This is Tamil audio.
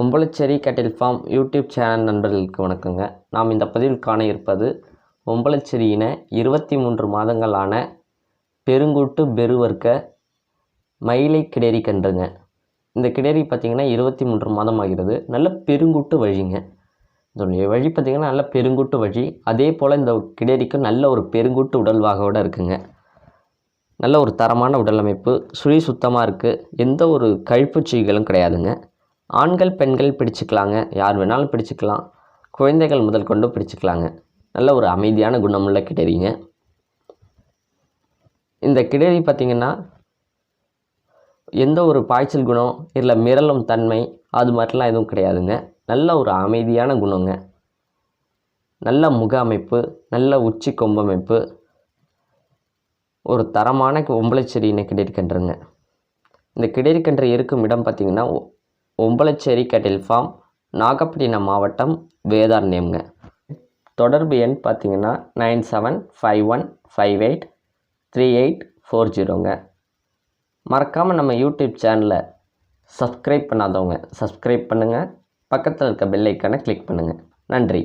ஒம்பளச்சேரி கேட்டில் ஃபார்ம் யூடியூப் சேனல் நண்பர்களுக்கு வணக்கங்க. நாம் இந்த பதிவில் காண இருப்பது ஒம்பளச்சேரியின இருபத்தி மூன்று மாதங்களான பெருங்கூட்டு பெருவர்க்க மயிலை கிடேரி கன்றுங்க. இந்த கிடேரி பார்த்திங்கன்னா இருபத்தி மூன்று மாதம் ஆகிறது. நல்ல பெருங்கூட்டு வழிங்க. இதனுடைய வழி பார்த்திங்கன்னா நல்ல பெருங்கூட்டு வழி. அதே போல் இந்த கிடேரிக்கு நல்ல ஒரு பெருங்கூட்டு உடல்வாகோடு இருக்குங்க. நல்ல ஒரு தரமான உடலமைப்பு சுழி சுத்தமாக இருக்குது எந்த ஒரு கழிப்புச்சீகளும் கிடையாதுங்க. ஆண்கள் பெண்கள் பிடிச்சிக்கலாங்க. யார் வேணாலும் பிடிச்சிக்கலாம். குழந்தைகள் முதல் கொண்டு பிடிச்சிக்கலாங்க. நல்ல ஒரு அமைதியான குணமுள்ள கிடரிங்க. இந்த கிடரி பார்த்திங்கன்னா எந்த ஒரு பாய்ச்சல் குணம் இல்லை மிரளும் தன்மை அது மாதிரிலாம் எதுவும் கிடையாதுங்க. நல்ல ஒரு அமைதியான குணங்க. நல்ல முக அமைப்பு நல்ல உச்சி கொம்பமைப்பு ஒரு தரமான ஒம்பளச்சேரி இன கன்றுங்க. இந்த கிடரி கன்று இருக்கும் இடம் பார்த்திங்கன்னா ஒம்பளச்சேரி கட்டில் ஃபார்ம் நாகப்பட்டினம் மாவட்டம் வேதார் நேம்ங்க. தொடர்பு எண் பார்த்திங்கன்னா nine seven five one five eight three eight four ஜீரோங்க. மறக்காமல் நம்ம யூடியூப் சேனலை சப்ஸ்கிரைப் பண்ணாதவங்க சப்ஸ்கிரைப் பண்ணுங்கள் பக்கத்தில் இருக்க பெல்லைக்கான கிளிக் பண்ணுங்கள் நன்றி.